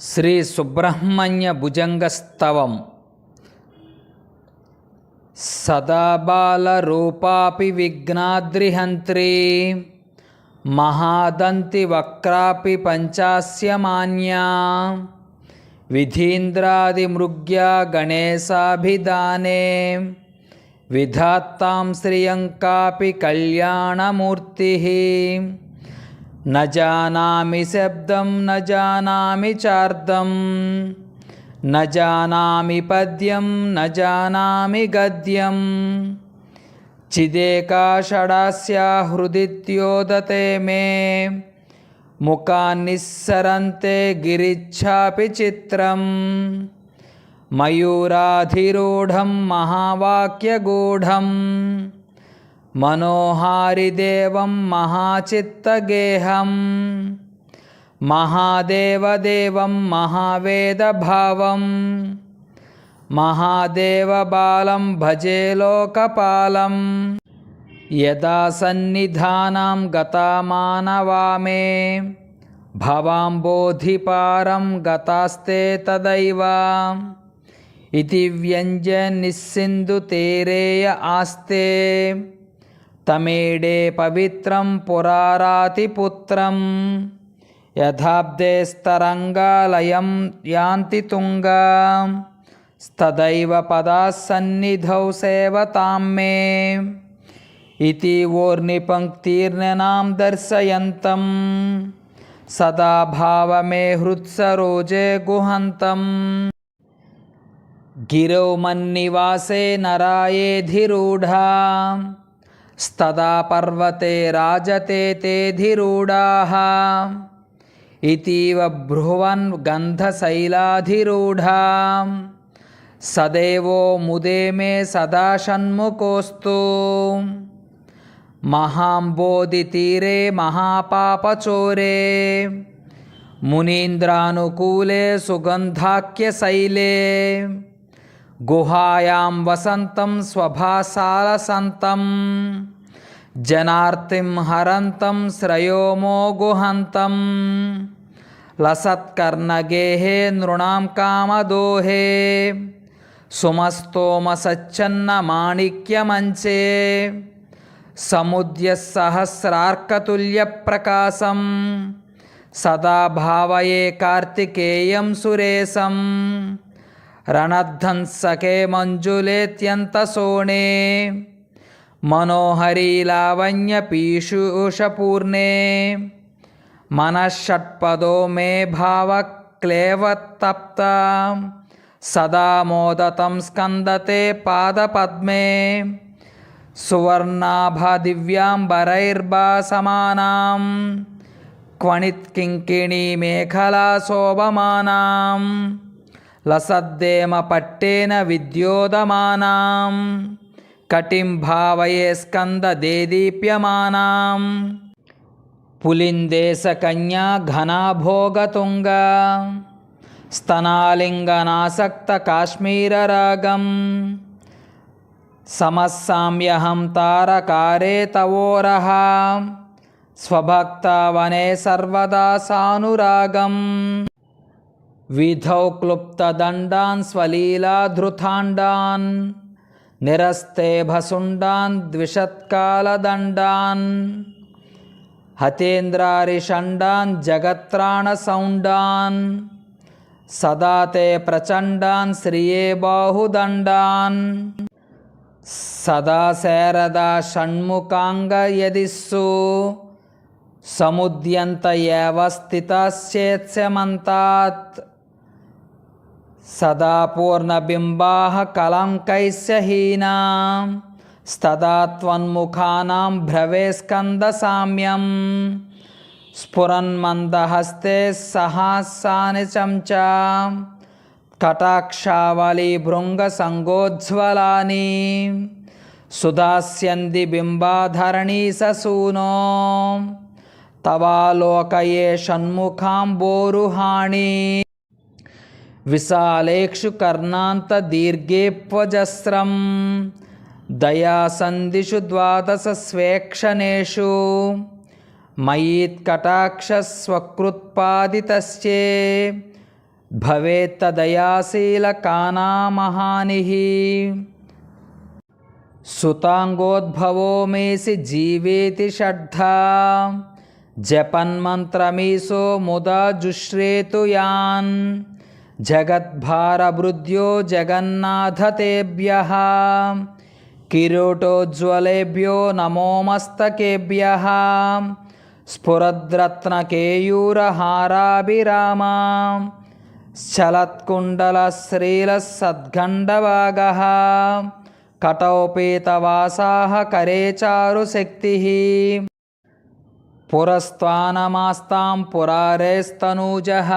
శ్రీ సుబ్రహ్మణ్య భుజంగస్తవం. సదాబాలరూపాపి విఘ్నాద్రిహంత్రీ మహాదంతి వక్రాపి పంచాస్యమాన్యా విధీంద్రాదిమృగ్యా గణేశాభిధానే విధాత్తాం శ్రియంకాపి కళ్యాణమూర్తి. न जानामि शब्दं, न जानामि चार्दं, न जानामि पद्यं, न जानामि गद्यं। चिदेकाषडास्या हृदित्योदते मे मुखान्निस्सरन्ते गिरिच्छापि चित्रं मयूराधिरूढं महावाक्यगूढम्। మనోహారిదేవం మహాచిత్తగేహం మహాదేవదేవం మహావేదభావం మహాదేవబాలం భజే లోకపాలం యదా సన్నిధానం గతమానవామే భవాంబోధిపారం గతాస్తే తదైవ ఇది వ్యంజనిస్సింధు తేరేయ ఆస్తే తమేడే పవిత్రం పురారాతిపుత్రం యథాబ్దేస్తరంగాలయం యాంతి తుంగా స్తదైవ పదాసన్నిధౌ సేవతాం మే ఇతి ఓర్నిపంక్తిర్ననాం దర్శయంతం సదా భావమే హృత్సరోజే గుహంతం గిరౌ మన్నివాసే నరాయేధిరూఢా స్తదా పర్వతే రాజతే తేధిరూఢాः ఇతీవ బ్రువన్ గంధశైలాధిరూఢా. సదేవో ముదే మే సదా షణ్ముఖోస్తు మహాంబోధితీరే మహాపాపచోరే. మునీంద్రానుకూలే సుగంధాఖ్యశైలే. గుహాయాం गुहायां वसन्तं स्वभासारसन्तं जनार्तिं हरन्तं श्रयोमो गुहत लसत्कर्णगेहे नृण कामदोहे सहस्रार्कतुल्य प्रकाशम सदा भावये कार्तिकेयम सुरेशम। భావయే కార్తికేయం సురేశం రణద్ధంసకే మంజులేత్యంత సోణే మనోహరీ లావణ్య పీయూషపూర్ణే మనషట్పదో మే భావక్లేవతప్త సదా లసద్దేమ పట్టేన విద్యోదమానాం. కటిం భావయే స్కందదేదీప్యమానాం పులిందేశకన్యా ఘనాభోగతుంగ. స్తనాలింగనాసక్త కాశ్మీరరాగం. సమస్సామ్యహం తారకారే తవోరహ. స్వభక్తవనే సర్వదా సానురాగం. విధౌ క్లుప్తదండాన్ స్వలీలాధృతాండాన్ నిరస్తే భసుండాన్ ద్విషత్కాలదండాన్ హతేంద్రారిషండాన్ జగత్రాణసౌండాన్ సదా తే ప్రచండాన్ శ్రియే బాహుదండాన్ సదా శారదా షణ్ముఖాంగయదిస్సు సముద్యంత ఏవ స్థితశ్చేత్స్యమంతాత్ సదా పూర్ణబింబాः కలంకైస్య హీనా స్తదా త్వన్ముఖానాం భ్రవే స్ఫురన్మందహస్తే సహాసాని చంచ కటాక్షావళి భృంగసంగోజ్వలాని సుదాస్యంది బింబాధరణీ సూనో తవాలోకయే షణ్ముఖాం షణ్ముఖాంబోరుహాణి విశాలేక్షు కర్ణాంత దీర్ఘేప్వజస్రం దయాసంధిషు ద్వాదశ స్వేక్షణేషు. మయీత్కటాక్షస్వకృత్పాదితశ్చే భవేత్తదయాశీలకానామహానిः సుతాంగోద్భవో మేసి జీవేతి షడ్ధా. జపన్మంత్రమీశో ముదా జుశ్రేతు యాన్. జగద్భారభృద్యో జగన్నాథతేభ్య కిరీటోజ్వలేభ్యో నమోమస్తకేభ్య స్ఫురద్రత్నకేయూరహారాభిరామా చలత్కుండలశ్రీలసద్గండవాగः కటౌపేతవాసాः करे चारुशक्तिः పురస్త్వానమాస్తాం పురారేస్తనూజः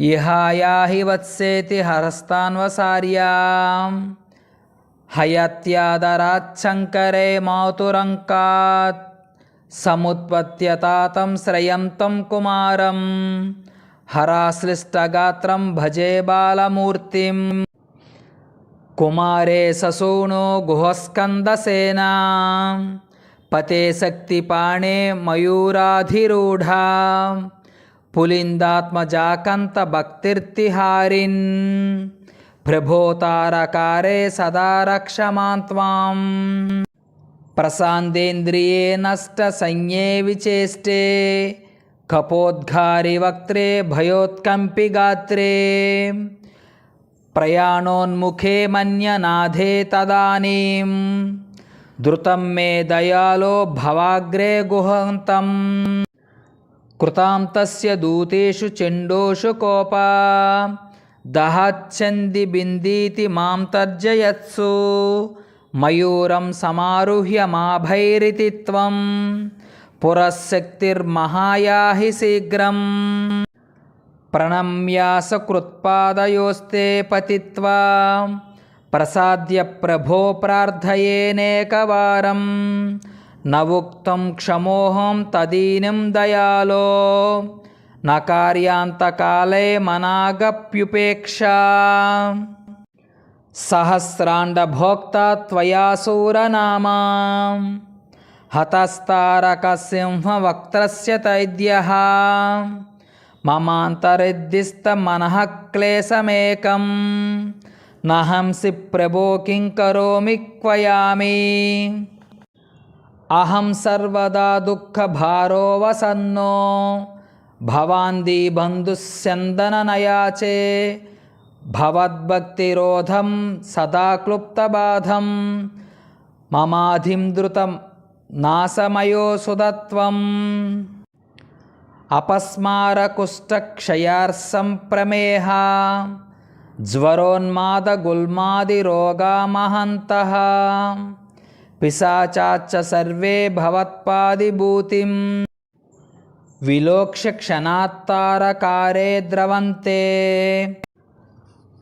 ఇహాయాహి వత్సేతి హరస్తాన్వసార్యాం. హయత్యాదరాచ్చంకరే మాతురంకాత్. సముత్పత్యతాతం శ్రయం తం కుమారం. హరాశ్లిష్టగాత్రం భజే బాలమూర్తిం. కుమారే ససూనో గుహస్కందసేనా. పతే శక్తిపాణే మయూరాధిరూఢా. పులిందాత్మజాకంత భక్తిర్తిహారిన్ ప్రభోతారకారే సదా రక్షమాంత్వాం ప్రశాంతేంద్రియే నష్ట సంజ్ఞే విచేష్టే. కపోద్ఘారి వక్త్రే భయోత్కంపి గాత్రే ప్రయాణోన్ముఖే మన్యనాథే తదానీం. ధృతం మే దయాలో భవాగ్రే గుహంతం. కృతాంతస్య దూతేషు చండోషు కోపా. దహచ్చంది బిందీతి మాం తర్జయత్సు. మయూరం సమారుహ్య మాభైరితి త్వం. పురశక్తిర్మహాయాహి శీఘ్రం. ప్రణమ్యాసకృత్పాదయోస్తే పతిత్వా. ప్రసాద్య ప్రభో ప్రార్థయేనేకవారం. నవుక్తం క్షమోహం తదీనం దయాలో. నకార్యాంతకాలే మనాగప్యుపేక్ష. సహస్రాండభోక్త త్వయాసూరనామా హతస్తారకసింహవక్త్రస్య తైద్యः. మమాంతరిద్దిస్తమనః క్లేశమేకం. నహంసి ప్రభో కిం కరోమి క్వయామి. అహం సర్వదా దుఃఖభారో వసన్నో. భవాంది బంధుస్యందననయాచే భవద్భక్తిరోధం సదా క్లుప్తబాధం. మమాధిం ధృతం నాశమయో సుదత్వం. అపస్మారకుష్టక్షయార్సం ప్రమేహ జ్వరోన్మాదగుల్మాదిరోగామహन्तः పిశాచాచ్చ సర్వే భవత్పాదిభూతిం. విలోక్ష్య క్షణాత్తారకారే ద్రవంతే.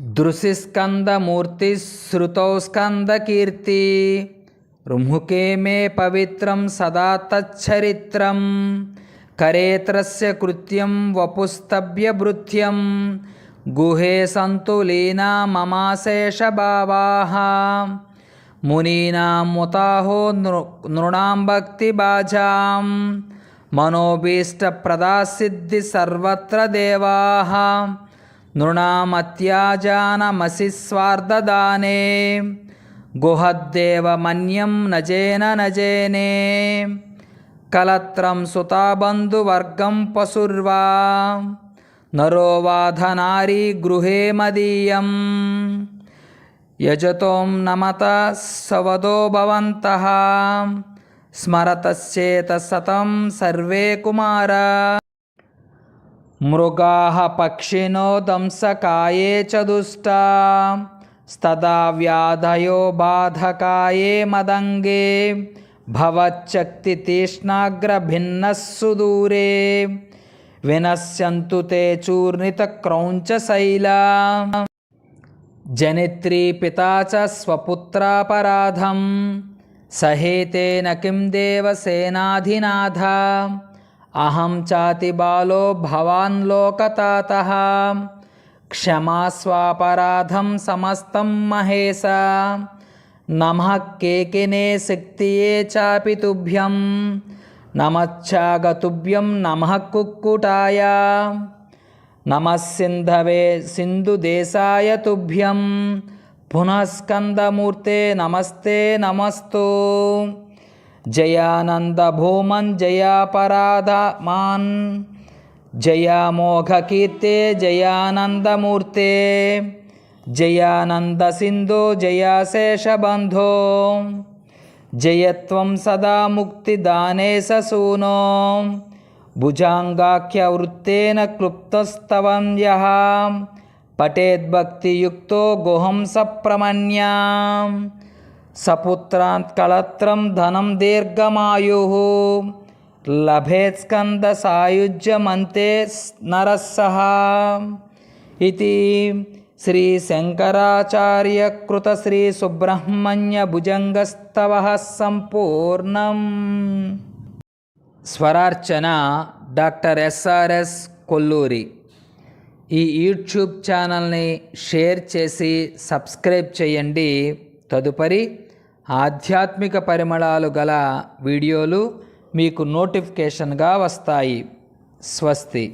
దృశిస్కందమూర్తిశ్రుతౌ స్కందకీర్తి రుముఖే మే పవిత్రం సదా తచ్చరిత్రం. కరేత్రస్య కృత్యం వపుస్తభ్యభృత్యం. గుహే సంతులీనా లీనా మమాశేషభావాः. మునీనాం ముతాహో నృ నృణాం భక్తిబాజాం మనోభీష్టప్రదాసిద్ధి సర్వత్ర దేవాः నృణామత్యాజానమసి స్వార్ధదానే గుహద్దేవమన్యం నజేన నజేనే కలత్రం సుతాబంధువర్గం పశుర్వా నరో వాధనారీ గృహే మదీయం యజతోం నమత సవదో భవంతః స్మరతశ్చేత సతం సర్వే కుమార మృగాः పక్షిణో దంసకాయే చ దుష్టా స్తదా వ్యాధయో బాధకాయే మదంగే భవచ్చక్తితీష్ణాగ్రభిన్నः సుదూరే వినశ్యంతు తే చూర్ణితక్రౌంచశైలా జనిత్రీ పితా చ స్వపుత్రాపరాధం. సహేతేన కిం దేవసేనాధినాథ అహం చాతి బాలో భవాన్ లోకతాత. క్షమాస్వాపరాధం సమస్తం మహేశ. నమః కేకినే శక్తియే చాపి తుభ్యం. నమచ్చాగతుభ్యం నమః కుక్కుటాయ. నమస్సింధవే సింధవే సింధుదేశాయ తుభ్యం పునఃస్కందమూర్తే నమస్తే నమస్తు జయానందభూమన్ జయాపరాధమాన్ జయామోఘకీర్తే జయానందమూర్తే జయానంద సింధు జయాశేషబంధో జయత్వం సదా ముక్తిదానే సూనో భుజాంగాఖ్యవృత్తేన క్లుప్తస్తవం యः పఠేద్భక్తియుక్తో గుహం సప్రమణ్యా సపుత్రాంత్ కళత్రం ధనం దీర్ఘమాయు లభేత్ స్కంద సాయుజ్యమంతే నరస్సహ ఇది శ్రీ శంకరాచార్యకృత శ్రీ సుబ్రహ్మణ్య భుజంగస్తవ సంపూర్ణం. స్వరార్చన డాక్టర్ ఎస్ఆర్ఎస్ కొల్లూరి. ఈ యూట్యూబ్ ఛానల్ని షేర్ చేసి సబ్స్క్రైబ్ చేయండి. తదుపరి ఆధ్యాత్మిక పరిమళాలు గల వీడియోలు మీకు నోటిఫికేషన్గా వస్తాయి. స్వస్తి.